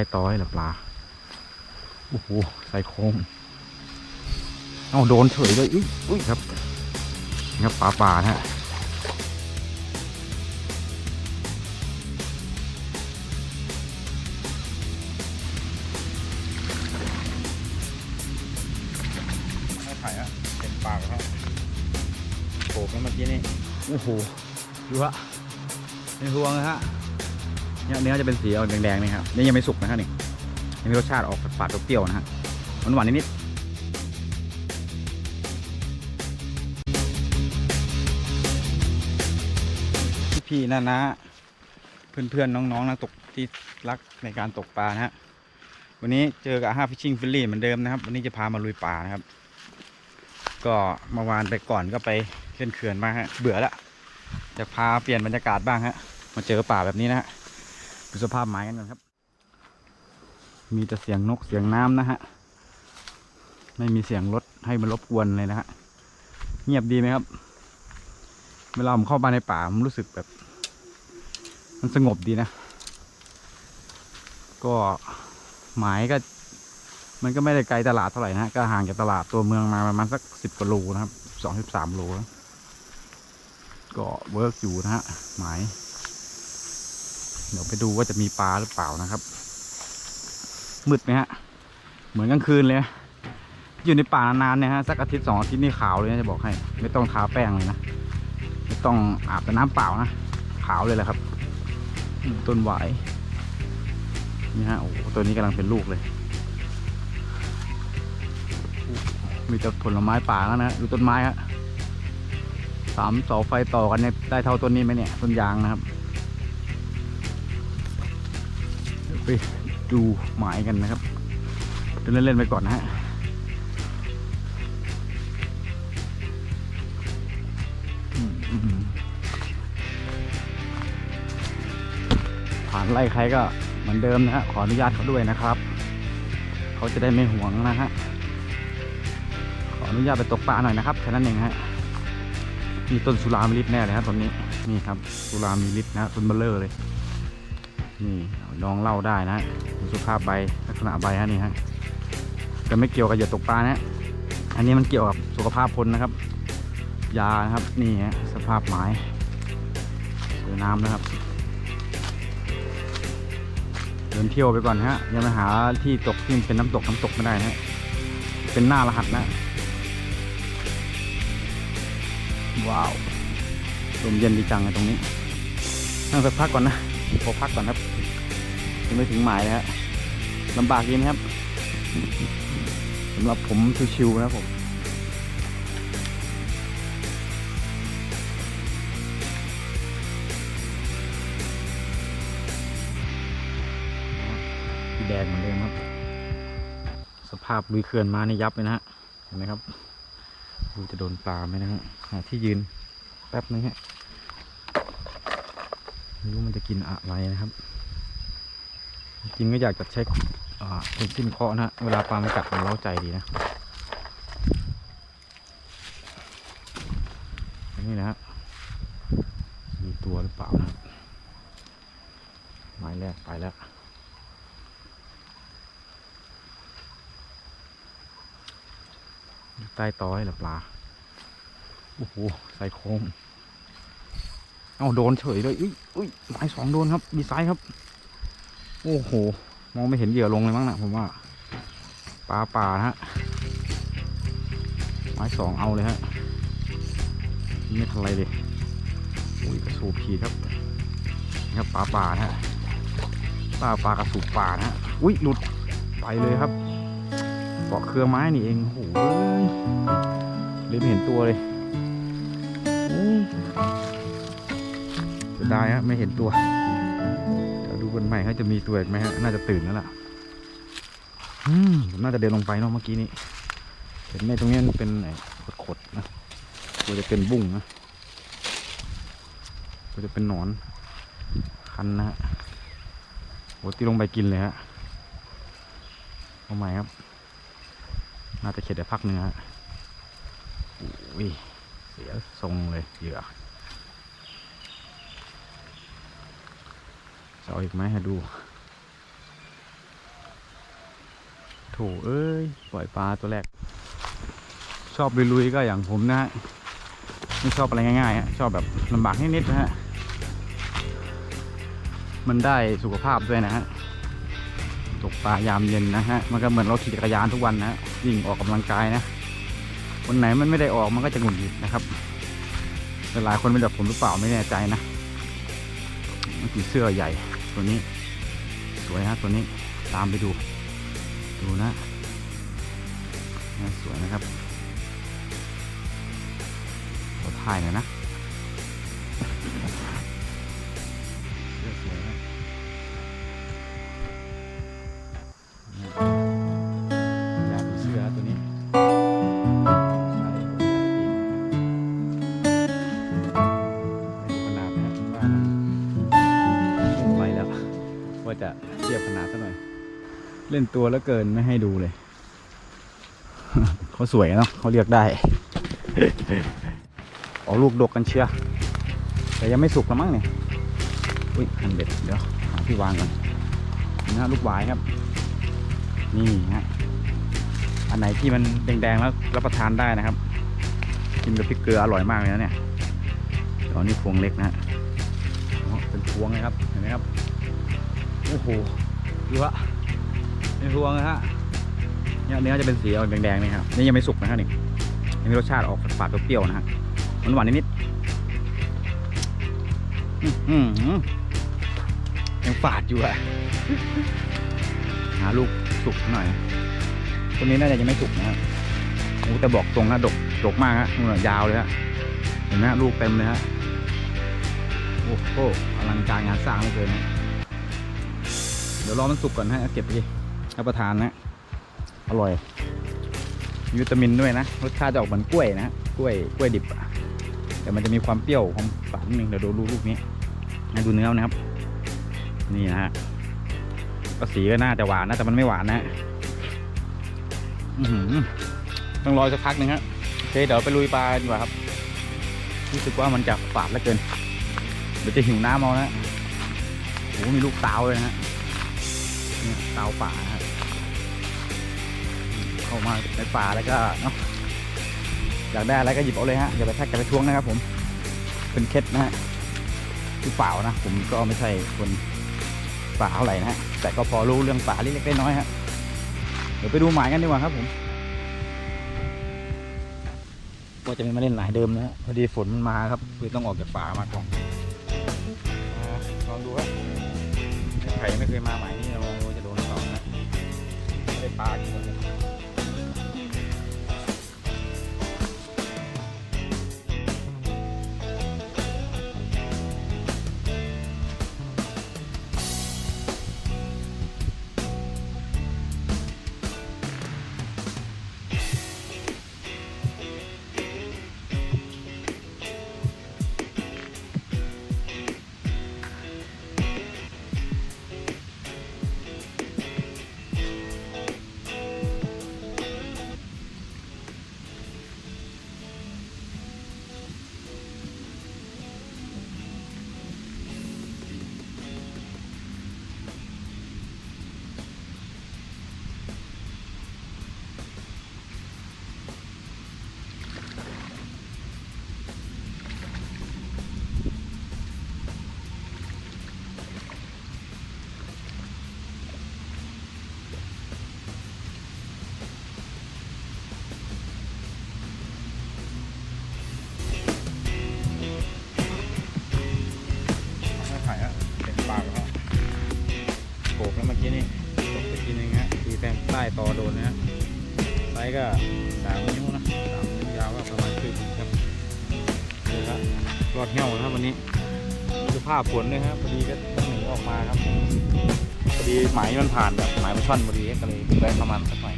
ไปต่อให้หรือปลา โอ้โห ใส่โคมเอาโดนเฉยเลยอุ้ยอุ้ยครับนี่ครับปลาป่านะฮะ ไม่ไข่อะเป็นปากครับโผล่มาเมื่อกี้นี่ โอ้โห ดูฮะในห่วงนะฮะ เนื้อจะเป็นสีออกแดงๆนี่ครับนี่ยังไม่สุกนะฮะนี่ยังมีรสชาติออกฝาดๆเปรี้ยวๆนะฮะหวานๆนิดๆพี่ๆนะนะเพื่อนๆน้องๆนักตกที่รักในการตกปลานะฮะวันนี้เจอกับห้าฟิชชิ่งฟิลลี่เหมือนเดิมนะครับ วันนี้จะพามาลุยป่านะครับ ก็เมื่อวานไปก่อนก็ไปเล่นเขื่อนมาฮะเบื่อแล้วจะพาเปลี่ยนบรรยากาศบ้างฮะมาเจอป่าแบบนี้นะฮะ ดูสภาพไม้กันก่อนครับ มีแต่เสียงนกเสียงน้ำนะฮะ ไม่มีเสียงรถให้มันรบกวนเลยนะฮะ เงียบดีไหมครับ เวลาผมเข้ามาในป่าผมรู้สึกแบบ มันสงบดีนะ ก็หมายก็ มันก็ไม่ได้ไกลตลาดเท่าไหร่นะก็ห่างจากตลาดตัวเมืองมาประมาณสักสิบกว่าโลนะครับสองสิบสามโล ก็เวิร์กอยู่นะฮะหมาย เดี๋ยวไปดูว่าจะมีปลาหรือเปล่านะครับ มืดไหมฮะ เหมือนกลางคืนเลย อยู่ในป่านานๆเนี่ยฮะสักอาทิตย์สองอาทิตย์นี่ขาวเลยนะจะบอกให้ ไม่ต้องทาแป้งเลยนะ ไม่ต้องอาบแต่น้ำเปล่านะ ขาวเลยแหละครับ ต้นหวายนี่ฮะโอ้ตัวนี้กำลังเป็นลูกเลย มีแต่ผลไม้ป่าแล้วนะดูต้นไม้ฮะสามเสาไฟต่อกันเนี่ยได้เท่าต้นนี้ไหมเนี่ยต้นยางนะครับ ไปดูหมายกันนะครับเดินเล่นๆไปก่อนนะฮะผ่านไล่ใครก็เหมือนเดิมนะฮะขออนุญาตเขาด้วยนะครับ เขาจะได้ไม่ห่วงนะฮะขออนุญาตไปตกปลาหน่อยนะครับแค่นั้นเองฮะมีต้นสุรามิลิตแน่เลยครับต้นนี้นี่ครับสุรามิลิตนะฮะต้นเบลเลอร์เลย นี่ลองเล่าได้นะฮะดูสภาพใบลักษณะใบฮะนี่ฮะจะไม่เกี่ยวกับเหยื่อตกปลานะอันนี้มันเกี่ยวกับสุขภาพคนนะครับ ยานะครับนี่ฮะสภาพไม้สวยน้ำนะครับ เดินเที่ยวไปก่อนฮะยังไปหาที่ตกที่เป็นน้ำตกน้ำตกไม่ได้นะฮะเป็นหน้ารหัสนะ ว้าวลมเย็นดีจังเลยตรงนี้นั่งสักพักก่อนนะขอพักก่อนครับ ยังไม่ถึงหมายเลยฮะลำบากดีนะครับสำหรับผมชิวๆนะครับผมแดงเหมือนเดิมครับ สภาพลุยเขื่อนมานี่ยับเลยนะฮะ เห็นไหมครับดูจะโดนปลาไหมนะฮะ หาที่ยืนแป๊บนึงฮะไม่รู้มันจะกินอะไรนะครับ จริงก็อยากจะใช้เป็นสิ้นเคราะห์นะฮะเวลาปลามันกัดมันเล้าใจดีนะ นี่นะฮะมีตัวหรือเปล่านะไม้แรกไปแล้วใต้ตอให้หรือปลา โอ้โห ใส่โคม เอาโดนเฉยเลย อุ้ยอุ้ยหมายสองโดนครับ มีไซส์ครับ โอ้โห มองไม่เห็นเหยื่อลงเลยมั้งนะผมว่า ปลาป่าฮะ ไม้สองเอาเลยฮะ ไม่ทันไรเลยอุ้ยกระสูบขีครับนี่ครับปลาป่านะฮะ ปลาปลากระสูบป่านะฮะ อุ้ยหลุดไปเลยครับ เกาะเครือไม้นี่เองโอ้โหเลยไม่เห็นตัวเลยโอ้ยเสียดายฮะไม่เห็นตัว วดูกันใหม่เขาจะมีตัวอีกไหมฮะ น่าจะตื่นแล้วล่ะ อืมน่าจะเดินลงไปเนาะเมื่อกี้นี้ เห็นไหมตรงนี้มันเป็นไอ้ขดๆนะตัวจะเป็นบุ้งนะตัวจะเป็นหนอน คันนะฮะโหตีลงไปกินเลยฮะเอาใหม่ครับ น่าจะเข็ดได้พักหนึ่งฮะอุ้ยเสียทรงเลยเหยื่อ จะเอาอีกไหมให้ดู โถเอ้ย ปล่อยปลาตัวแรก ชอบลุยๆก็อย่างผมนะฮะ ไม่ชอบอะไรง่ายๆฮะ ชอบแบบลำบากนิดๆนะฮะ มันได้สุขภาพด้วยนะฮะ ตกปลายามเย็นนะฮะ มันก็เหมือนเราขี่จักรยานทุกวันนะฮะยิ่งออกกำลังกายนะ วันไหนมันไม่ได้ออกมันก็จะหงุดหงิดนะครับแต่หลายคนเป็นแบบผมหรือเปล่าไม่แน่ใจนะมันผีเสื้อใหญ่ ตัวนี้ สวยฮะตัวนี้ตามไปดู ดูนะนะสวยนะครับขอถ่ายหน่อยนะ เล่นตัวแล้วเกินไม่ให้ดูเลย เขาสวยเนาะเขาเรียกได้ ออกลูกดกกันเชียร์แต่ยังไม่สุกละมั้งเนี่ยอุ้ยหันเบ็ด เดี๋ยวหาที่วางก่อนนี่ฮะลูกหวายครับ นี่ฮะ อันไหนที่มันแดงๆแล้วรับประทานได้นะครับ กินกับพริกเกลืออร่อยมากเลยนะเนี่ยตอนนี้พวงเล็กนะฮะเป็นพวงเลยครับ เห็นไหมครับ โอ้โหดูฮะ เป็นพวงนะฮะเนี่ยเนื้อจะเป็นสีออกแดงๆนี่ครับนี่ยังไม่สุกนะฮะนี่ยังมีรสชาติออกฝาดเปรี้ยวๆนะฮะมันหวานนิดๆยังฝาดอยู่อะหาลูกสุกหน่อยตัวนี้น่าจะยังไม่สุกนะฮะโอ้แต่บอกตรงนะดกดกมากฮะนู่นยาวเลยฮะเห็นไหมลูกเต็มเลยฮะโอ้โหอลังการงานสร้างเลือเกินะเดี๋ยวรอมันสุกก่อนฮะเอาเก็บไป รับประทานนะอร่อยมีวิตามินด้วยนะรสชาติจะออกเหมือนกล้วยนะกล้วยกล้วยดิบอะแต่มันจะมีความเปรี้ยวของฝาดนิดนึงเดี๋ยวดูลูกนี้ให้ดูเนื้อนะครับ นี่นะฮะก็สีก็น่าจะหวานนะแต่มันไม่หวานนะอือหือต้องรอสักพักหนึ่งฮะโอเคเดี๋ยวไปลุยปลาดีกว่าครับรู้สึกว่ามันจะฝาดเหลือเกินเดี๋ยวจะหิวน้ำเอานะโอ้โหมีลูกเตาเลยนะฮะเนี่ยเตาป่าครับ เข้ามาในป่าแล้วก็เนาะอยากได้อะไรก็หยิบเอาเลยฮะอย่าไปแทกกันไปทวงนะครับ ผมเป็นเคล็ดนะฮะคือเปล่านะผมก็ไม่ใช่คนป่าเท่าไหร่นะฮะแต่ก็พอรู้เรื่องป่าเล็กๆน้อยๆฮะเดี๋ยวไปดูหมายกันดีกว่าครับผมก็จะไม่มาเล่นหลายเดิมนะฮะพอดีฝนมันมาครับคือต้องออกจากป่ามาก่อนอ่าลองดูครับใครไม่เคยมาหม่นี่เราจะโดนสองนะไม่ได้ปลากินเลย ส์ก็สามนิ้วนะสามนิ้วยาวก็ประมาณครึ่งครับเลยครับรอดเหี่ยวนะครับวันนี้ดูภาพฝนด้วยครับพอดีก็ต้องหนีออกมาครับพอดีหมายมันผ่านแบบหมายมันช่อนพอดีก็เลยแวะเข้ามาสักหน่อย